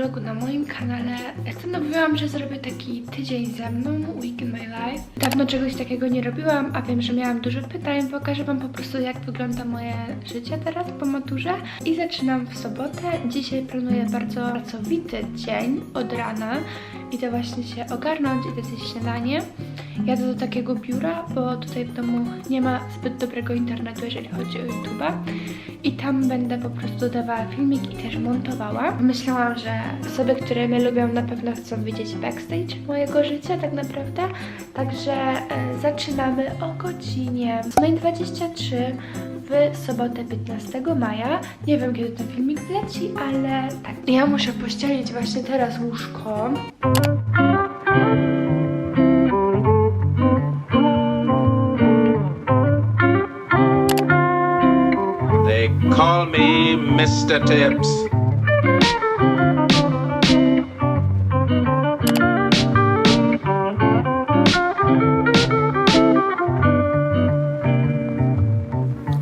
vlogu na moim kanale. Postanowiłam, że zrobię taki tydzień ze mną, Week in My Life. Dawno czegoś takiego nie robiłam, a wiem, że miałam dużo pytań. Pokażę Wam po prostu, jak wygląda moje życie teraz po maturze. I zaczynam w sobotę. Dzisiaj planuję bardzo pracowity dzień od rana. Idę właśnie się ogarnąć, idę zjeść śniadanie. Jadę do takiego biura, bo tutaj w domu nie ma zbyt dobrego internetu, jeżeli chodzi o YouTube'a. I tam będę po prostu dodawała filmik i też montowała. Myślałam, że osoby, które mnie lubią, na pewno chcą widzieć backstage mojego życia tak naprawdę. Także e, zaczynamy o godzinie 8.23 w sobotę 15 maja. Nie wiem, kiedy ten filmik wleci, ale tak. Ja muszę pościelić właśnie teraz łóżko. Call me Mr. Tips.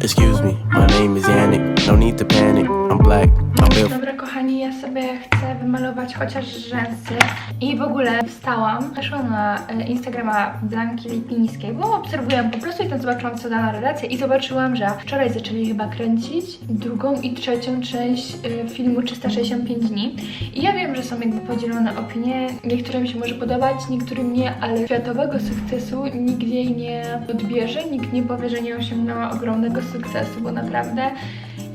Excuse me, my name is Yannick. No need to panic. I'm black. Dobra, kochani, ja sobie chcę wymalować chociaż rzęsy i w ogóle wstałam. Weszłam na e, Instagrama Blanki Lipińskiej, bo obserwuję po prostu i tam zobaczyłam, co da na relację i zobaczyłam, że wczoraj zaczęli chyba kręcić drugą i trzecią część e, filmu 365 dni. I ja wiem, że są jakby podzielone opinie. Niektórym się może podobać, niektórym nie, ale światowego sukcesu nikt jej nie odbierze, nikt nie powie, że nie osiągnęła ogromnego sukcesu, bo naprawdę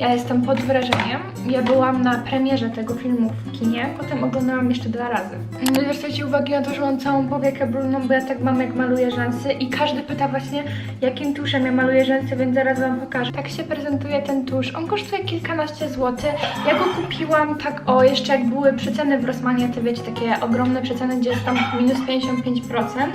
ja jestem pod wrażeniem. Ja byłam na premierze tego filmu w kinie, potem oglądałam jeszcze dwa razy. No i zwracajcie uwagę na to, że mam całą powiekę brudną, bo ja tak mam jak maluję rzęsy i każdy pyta właśnie, jakim tuszem ja maluję rzęsy, więc zaraz wam pokażę. Tak się prezentuje ten tusz. On kosztuje kilkanaście złotych. Ja go kupiłam tak, o, jeszcze jak były przeceny w Rossmanie, to wiecie, takie ogromne przeceny, gdzie jest tam minus 55%,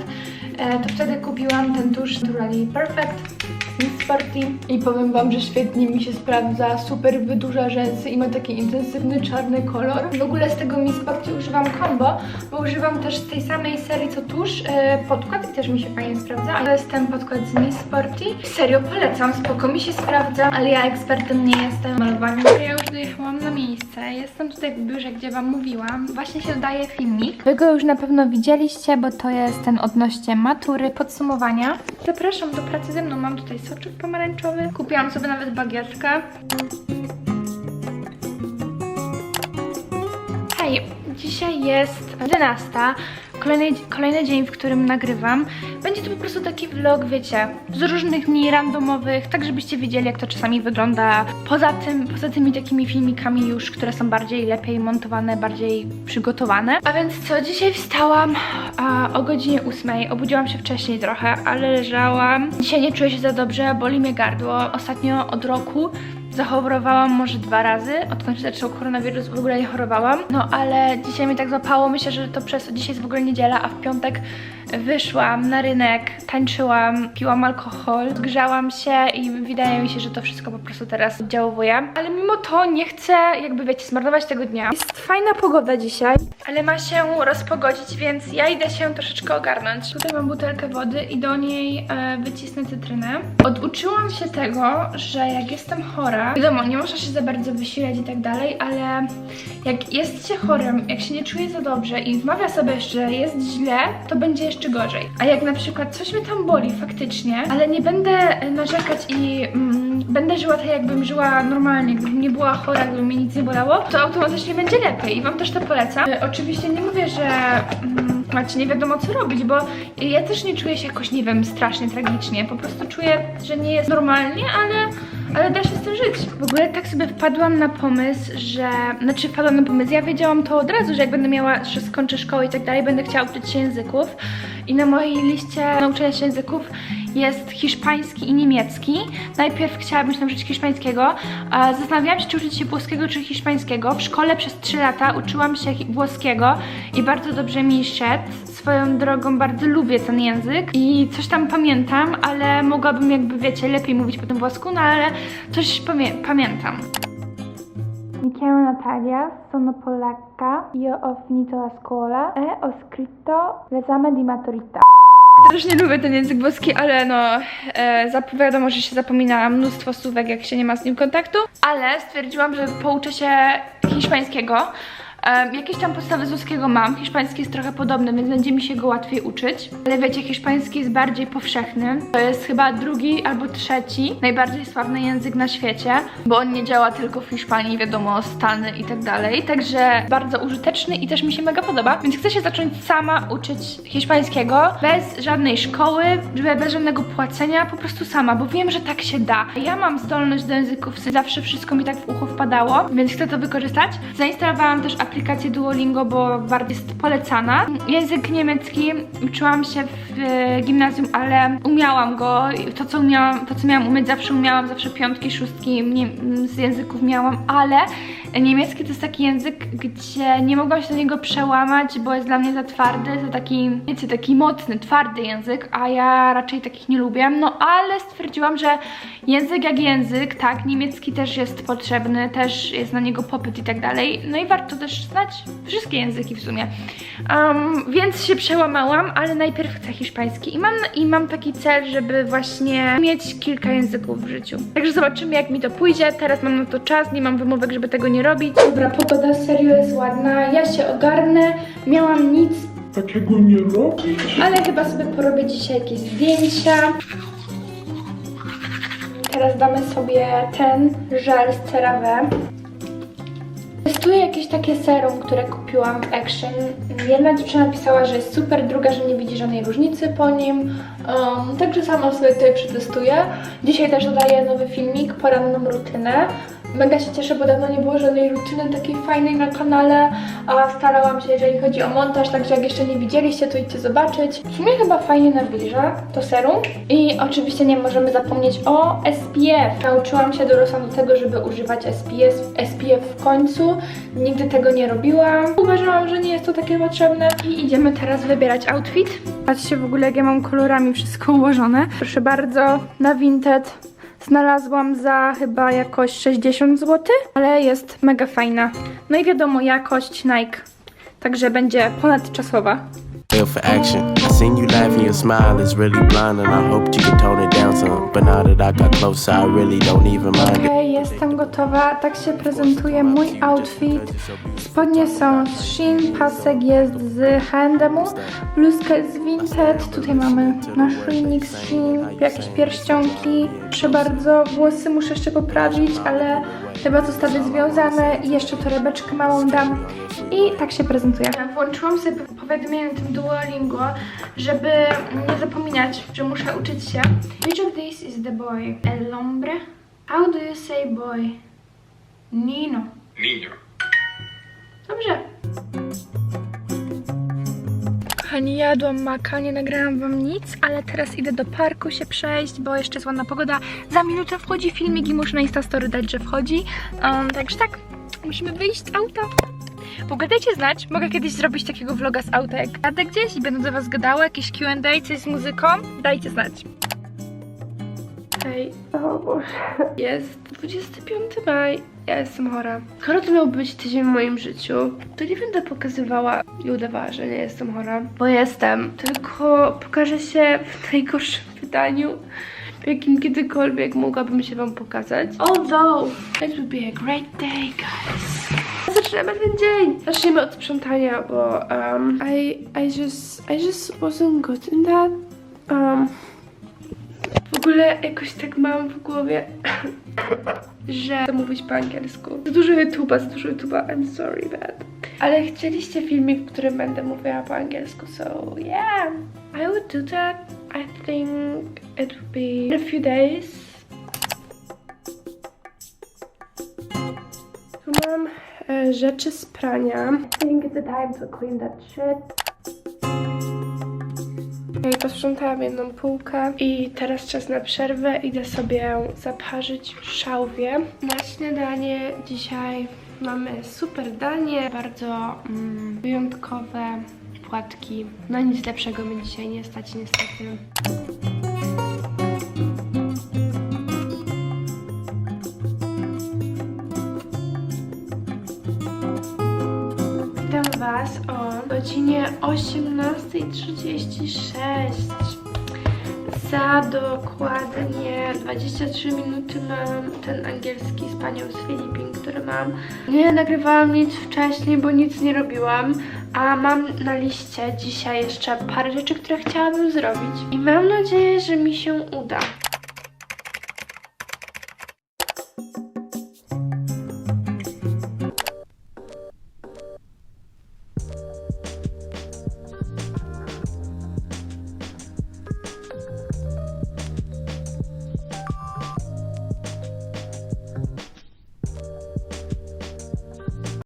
e, to wtedy kupiłam ten tusz Naturally Perfect. Miss Sporty i powiem wam, że świetnie mi się sprawdza, super wydłuża rzęsy i ma taki intensywny czarny kolor. W ogóle z tego Miss Sporty używam combo, bo używam też z tej samej serii co tusz e, podkład i też mi się fajnie sprawdza. A to jest ten podkład z Miss Sporty. Serio polecam, spoko mi się sprawdza, ale ja ekspertem nie jestem w malowaniu. Ja już dojechałam na miejsce, jestem tutaj w biurze, gdzie wam mówiłam. Właśnie się dodaje filmik. Wy go już na pewno widzieliście, bo to jest ten odnośnie matury, podsumowania. Zapraszam do pracy ze mną, mam tutaj soczek pomarańczowy. Kupiłam sobie nawet bagietkę. Hej, dzisiaj jest 11. Kolejny, kolejny dzień, w którym nagrywam. Będzie to po prostu taki vlog, wiecie, z różnych dni randomowych, tak żebyście wiedzieli, jak to czasami wygląda. Poza tym, poza tymi takimi filmikami już, które są bardziej lepiej montowane, bardziej przygotowane. A więc co, dzisiaj wstałam a, o godzinie 8. Obudziłam się wcześniej trochę, ale leżałam. Dzisiaj nie czuję się za dobrze, boli mnie gardło. Ostatnio od roku Zachorowałam może dwa razy, odkąd się zaczął koronawirus w ogóle nie chorowałam. No ale dzisiaj mi tak złapało, myślę, że to przez dzisiaj jest w ogóle niedziela, a w piątek wyszłam na rynek, tańczyłam, piłam alkohol, zgrzałam się i wydaje mi się, że to wszystko po prostu teraz oddziałuje. Ale mimo to nie chcę jakby wiecie, zmarnować tego dnia. Jest fajna pogoda dzisiaj, ale ma się rozpogodzić, więc ja idę się troszeczkę ogarnąć. Tutaj mam butelkę wody i do niej e, wycisnę cytrynę. Oduczyłam się tego, że jak jestem chora, wiadomo, nie można się za bardzo wysilać i tak dalej, ale jak jest się chorym, jak się nie czuje za dobrze i wmawia sobie, że jest źle, to będzie jeszcze gorzej. A jak na przykład coś mnie tam boli faktycznie, ale nie będę e, narzekać i mm, będę żyła tak, jakbym żyła normalnie, gdybym nie była chora, gdyby mnie nic nie bolało, to automatycznie będzie lepiej i Wam też to polecam. E, oczywiście nie mówię, że mm, macie nie wiadomo co robić, bo ja też nie czuję się jakoś, nie wiem, strasznie tragicznie. Po prostu czuję, że nie jest normalnie, ale, ale da się z tym żyć. W ogóle tak sobie wpadłam na pomysł, że, znaczy wpadłam na pomysł, ja wiedziałam to od razu, że jak będę miała, że skończę szkołę i tak dalej, będę chciała uczyć się języków i na mojej liście nauczenia się języków jest hiszpański i niemiecki. Najpierw chciałabym się nauczyć hiszpańskiego. Zastanawiałam się, czy uczyć się włoskiego, czy hiszpańskiego. W szkole przez 3 lata uczyłam się włoskiego i bardzo dobrze mi szedł. Swoją drogą bardzo lubię ten język i coś tam pamiętam, ale mogłabym jakby, wiecie, lepiej mówić po tym włosku, no ale coś pamię- pamiętam. Mi Natalia, sono polacca, io ho finito la scuola e ho scritto l'esame di maturità. Też nie lubię ten język włoski, ale no e, wiadomo, że się zapomina mnóstwo słówek, jak się nie ma z nim kontaktu, ale stwierdziłam, że pouczę się hiszpańskiego. Jakieś tam podstawy z włoskiego mam, hiszpański jest trochę podobny, więc będzie mi się go łatwiej uczyć. Ale wiecie, hiszpański jest bardziej powszechny. To jest chyba drugi albo trzeci najbardziej sławny język na świecie, bo on nie działa tylko w Hiszpanii, wiadomo, Stany i tak dalej. Także bardzo użyteczny i też mi się mega podoba. Więc chcę się zacząć sama uczyć hiszpańskiego, bez żadnej szkoły, bez żadnego płacenia, po prostu sama, bo wiem, że tak się da. Ja mam zdolność do języków, zawsze wszystko mi tak w ucho wpadało, więc chcę to wykorzystać. Zainstalowałam też Duolingo, bo bardzo jest polecana. Język niemiecki uczyłam się w e, gimnazjum, ale umiałam go. To, co umiałam, to, co miałam umieć, zawsze umiałam, zawsze piątki, szóstki z języków miałam, ale niemiecki to jest taki język, gdzie nie mogłam się do niego przełamać, bo jest dla mnie za twardy, to taki, wiecie, taki mocny, twardy język, a ja raczej takich nie lubię. No ale stwierdziłam, że język jak język, tak, niemiecki też jest potrzebny, też jest na niego popyt i tak dalej. No i warto też znać wszystkie języki w sumie. Um, więc się przełamałam, ale najpierw chcę hiszpański i mam, i mam taki cel, żeby właśnie mieć kilka języków w życiu. Także zobaczymy jak mi to pójdzie. Teraz mam na to czas, nie mam wymówek, żeby tego nie robić. Dobra, pogoda serio jest ładna, ja się ogarnę, miałam nic Takiego nie robisz. ale chyba sobie porobię dzisiaj jakieś zdjęcia. Teraz damy sobie ten żel z CeraVe. Testuję jakieś takie serum, które kupiłam w Action. Jedna dziewczyna napisała, że jest super, druga, że nie widzi żadnej różnicy po nim. Um, także sama sobie tutaj przetestuję. Dzisiaj też dodaję nowy filmik, poranną rutynę. Mega się cieszę, bo dawno nie było żadnej rutyny takiej fajnej na kanale, a starałam się, jeżeli chodzi o montaż, także jak jeszcze nie widzieliście, to idźcie zobaczyć. W sumie chyba fajnie nawilża to serum. I oczywiście nie możemy zapomnieć o SPF. Nauczyłam się dorosłam do tego, żeby używać SPF, SPF w końcu. Nigdy tego nie robiłam. Uważałam, że nie jest to takie potrzebne. I idziemy teraz wybierać outfit. Patrzcie w ogóle, jak ja mam kolorami wszystko ułożone. Proszę bardzo, na Vinted Znalazłam za chyba jakoś 60 zł, ale jest mega fajna. No i wiadomo, jakość Nike. Także będzie ponadczasowa. Feel for action. I seen you laughing, your smile is really blind, and I hoped you could tone it down some. But now that I got closer, I really don't even mind jestem gotowa. Tak się prezentuje mój outfit. Spodnie są z Shein, pasek jest z H&M-u, bluzka z Vinted. Tutaj mamy naszyjnik z Shein, jakieś pierścionki. Proszę bardzo, włosy muszę jeszcze poprawić, ale chyba zostawię związane i jeszcze torebeczkę małą dam. I tak się prezentuje. Włączyłam sobie powiadomienie na tym Duolingo, żeby nie zapominać, że muszę uczyć się. Which of these is the boy? El hombre? How do you say boy? Nino. Niño. Dobrze. Kochani, jadłam maka, nie nagrałam wam nic, ale teraz idę do parku się przejść, bo jeszcze jest ładna pogoda. Za minutę wchodzi filmik i muszę na Instastory dać, że wchodzi. Um, także tak, musimy wyjść z auta. W ogóle dajcie znać, mogę kiedyś zrobić takiego vloga z auta, jak jadę gdzieś i będę do was gadała, jakieś Q&A, coś z muzyką. Dajcie znać. Hej, o Boże. Jest 25 maj, ja jestem chora. Skoro to miał być tydzień w moim życiu, to nie będę pokazywała i udawała, że nie jestem chora, bo jestem. Tylko pokażę się w najgorszym wydaniu, w jakim kiedykolwiek mogłabym się wam pokazać. Although, it would be a great day, guys. Zaczynamy ten dzień. Zacznijmy od sprzątania, bo um, I, I just, I just wasn't good in that. Um, w ogóle jakoś tak mam w głowie, że chcę mówić po angielsku. Za dużo YouTube'a, za dużo YouTube'a, I'm sorry bad. Ale chcieliście filmik, w którym będę mówiła po angielsku, so yeah. I would do that. I think it would be in a few days. Tu mam rzeczy z prania. I think it's time to clean that shit. Okej, posprzątałam jedną półkę i teraz czas na przerwę. Idę sobie zaparzyć szałwie. Na śniadanie dzisiaj mamy super danie, bardzo mm, wyjątkowe płatki. No nic lepszego mi dzisiaj nie stać niestety. Godzinie 18.36. Za dokładnie 23 minuty mam ten angielski z panią z Filipin, który mam. Nie nagrywałam nic wcześniej, bo nic nie robiłam, a mam na liście dzisiaj jeszcze parę rzeczy, które chciałabym zrobić i mam nadzieję, że mi się uda.